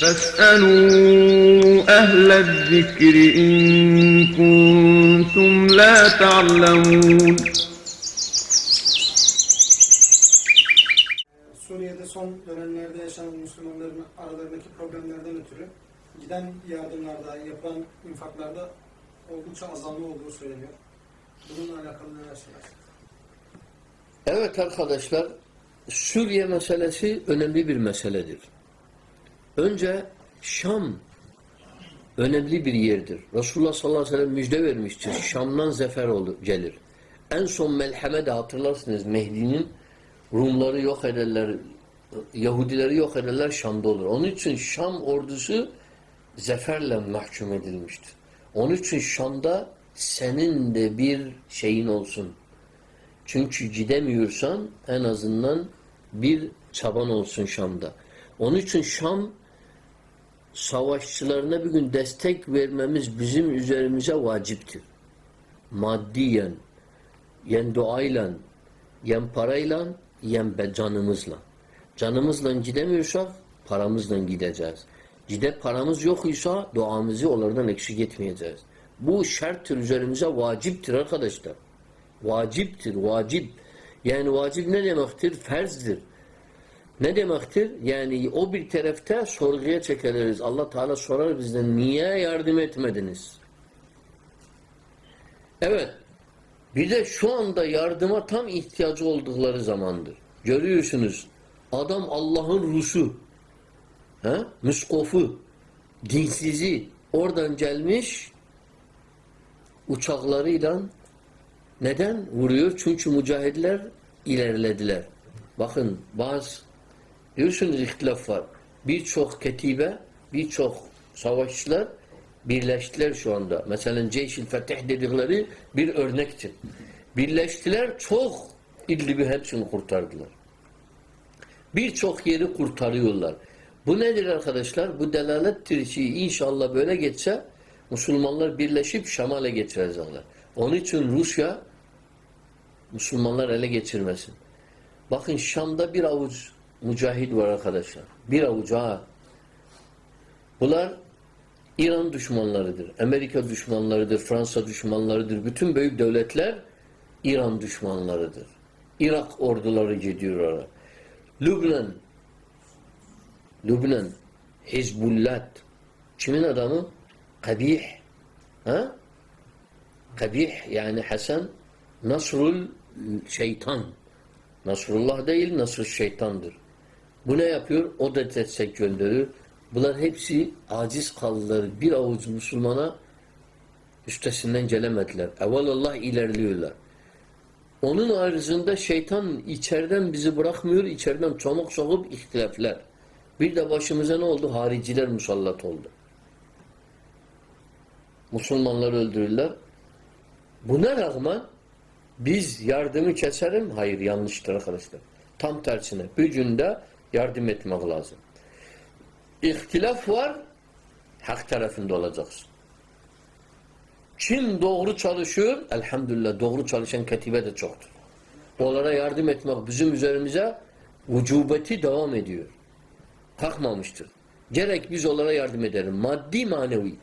فاسألوا أهل الذكر إن كنتم لا تعلمون Suriye'de son dönemlerde yaşanan Müslümanların aralarındaki problemlerden ötürü giden yardımlarda, yapılan infaklarda oldukça azalma olduğu söyleniyor. Bununla alakalı neler söylersiniz? Evet arkadaşlar, Suriye meselesi önemli bir meseledir. Önce Şam önemli bir yerdir. Resulullah sallallahu aleyhi ve sellem müjde vermiştir. Şam'dan zafer olur, gelir. En son melheme de hatırlarsınız Mehdi'nin Rumları yok ederler, Yahudileri yok ederler Şam'da olur. Onun için Şam ordusu zaferle mahkum edilmiştir. Onun için Şam'da senin de bir şeyin olsun. Çünkü gidemiyorsan en azından bir çaban olsun Şam'da. Onun için Şam savaşçılarına bir gün destek vermemiz bizim üzerimize vaciptir. Maddiyen, yen duayla, yen parayla, yen canımızla. Canımızla gidemiyorsak paramızla gideceğiz. Gide paramız yok ise duamızı onlardan eksik etmeyeceğiz. Bu şarttır üzerimize vaciptir arkadaşlar. Vaciptir, vacip. Yani vacip ne demektir? Ferzdir. Ne demektir? Yani o bir tarafta sorguya çekiliriz. Allah Teala sorar bizden niye yardım etmediniz? Evet. Bir de şu anda yardıma tam ihtiyacı oldukları zamandır. Görüyorsunuz. Adam Allah'ın Rusu. He? Müskofu. Dinsizi. Oradan gelmiş uçaklarıyla neden vuruyor? Çünkü mücahidler ilerlediler. Bakın bazı diyorsunuz ihtilaf var. Birçok ketibe, birçok savaşçılar birleştiler şu anda. Mesela Ceyşil Fetih dedikleri bir örnektir. Birleştiler çok İdlib'i hepsini kurtardılar. Birçok yeri kurtarıyorlar. Bu nedir arkadaşlar? Bu delalettir ki inşallah böyle geçse Müslümanlar birleşip Şamal'e getirecekler. Onun için Rusya Müslümanlar ele geçirmesin. Bakın Şam'da bir avuç mücahid var arkadaşlar. Bir avuç ha. Bunlar İran düşmanlarıdır. Amerika düşmanlarıdır. Fransa düşmanlarıdır. Bütün büyük devletler İran düşmanlarıdır. Irak orduları gidiyor oraya. Lübnan Lübnan Hizbullah kimin adamı? Kabih ha? Kabih yani Hasan Nasrul şeytan. Nasrullah değil, Nasr şeytandır. Bu ne yapıyor? O da destek gönderiyor. Bunlar hepsi aciz kaldılar. Bir avuç Müslümana üstesinden gelemediler. Evvelallah ilerliyorlar. Onun ayrısında şeytan içeriden bizi bırakmıyor, içeriden çamuk sokup ihtilafler. Bir de başımıza ne oldu? Hariciler musallat oldu. Müslümanları öldürürler. Buna rağmen biz yardımı keserim. Hayır yanlıştır arkadaşlar. Tam tersine. Gücünde yardım etmek lazım. İhtilaf var. Hak tarafında olacaksın. Kim doğru çalışıyor? Elhamdülillah doğru çalışan katibe de çoktur. Onlara yardım etmek bizim üzerimize vücubeti devam ediyor. Kalkmamıştır. Gerek biz onlara yardım edelim. Maddi manevi.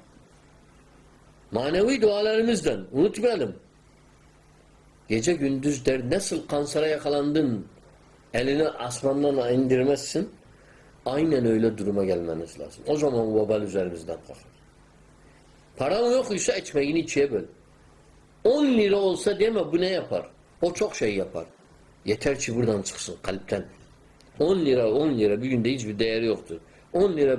Manevi dualarımızdan. Unutmayalım. Gece gündüz der nasıl kansere yakalandın elini asmandan indirmezsin aynen öyle duruma gelmeniz lazım. O zaman vebal üzerimizden kalkar. Paran yok ise ekmeğini ikiye böl. 10 lira olsa deme bu ne yapar? O çok şey yapar. Yeter ki buradan çıksın kalpten. 10 lira 10 lira bir günde hiçbir değeri yoktur. 10 lira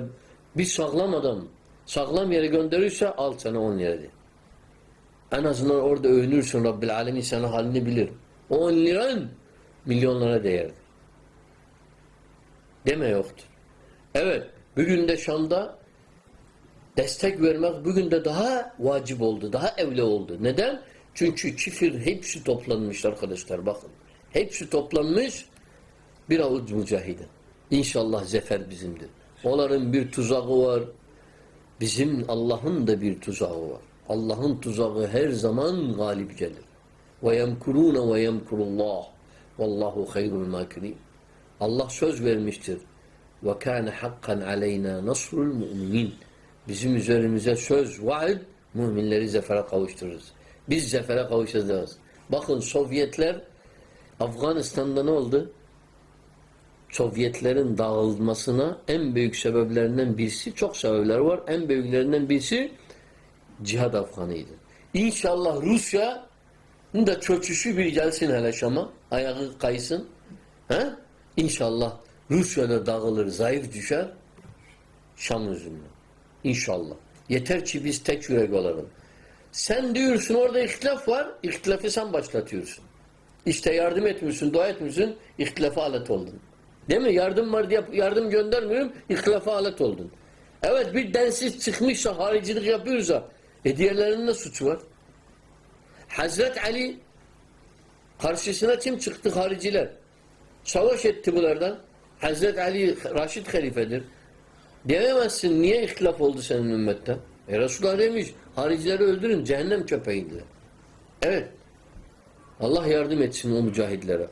bir sağlam adam sağlam yere gönderirse al sana 10 lira de. En azından orada övünürsün Rabbil Alemin sana halini bilir. O 10 liran milyonlara değerdir. Deme yoktur. Evet, bugün de Şam'da destek vermek bugün de daha vacip oldu, daha evli oldu. Neden? Çünkü kifir hepsi toplanmış arkadaşlar bakın. Hepsi toplanmış bir avuç mücahide. İnşallah zefer bizimdir. Onların bir tuzağı var. Bizim Allah'ın da bir tuzağı var. Allah'ın tuzağı her zaman galip gelir. Yemkurune ve yemkurullah. Vallahu hayrul makirin. Allah söz vermiştir. ve kâne hakkan aleyna nasrul mu'minin. Bizim üzerimize söz, vaid müminleri zefere kavuştururuz. Biz zefere kavuşacağız. Bakın Sovyetler Afganistan'da ne oldu? Sovyetlerin dağılmasına en büyük sebeplerinden birisi, çok sebepler var. En büyüklerinden birisi cihad afganıydı. İnşallah Rusya'nın da çöküşü bir gelsin hele Şam'a. Ayağı kaysın. He? İnşallah Rusya'da dağılır, zayıf düşer. Şam üzümüne. İnşallah. Yeter ki biz tek yürek olalım. Sen diyorsun orada ihtilaf var, ihtilafı sen başlatıyorsun. İşte yardım etmiyorsun, dua etmiyorsun, ihtilafa alet oldun. Değil mi? Yardım var diye yardım göndermiyorum, ihtilafa alet oldun. Evet bir densiz çıkmışsa, haricilik yapıyorsa, e diğerlerinin de suçu var. Hazret Ali karşısına kim çıktı? Hariciler. Savaş etti bunlardan. Hazret Ali Raşid halifedir. Diyemezsin niye ihtilaf oldu senin ümmetten? E Resulullah demiş haricileri öldürün cehennem köpeğidir. Evet. Allah yardım etsin o mücahitlere.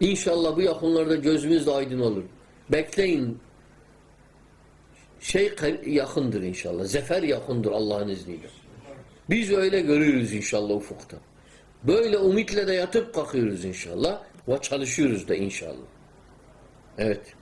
İnşallah bu yakınlarda gözümüz de aydın olur. Bekleyin. Şey yakındır inşallah. Zefer yakındır Allah'ın izniyle. Biz öyle görüyoruz inşallah ufukta. Böyle ümitle de yatıp kalkıyoruz inşallah ve çalışıyoruz da inşallah. Evet.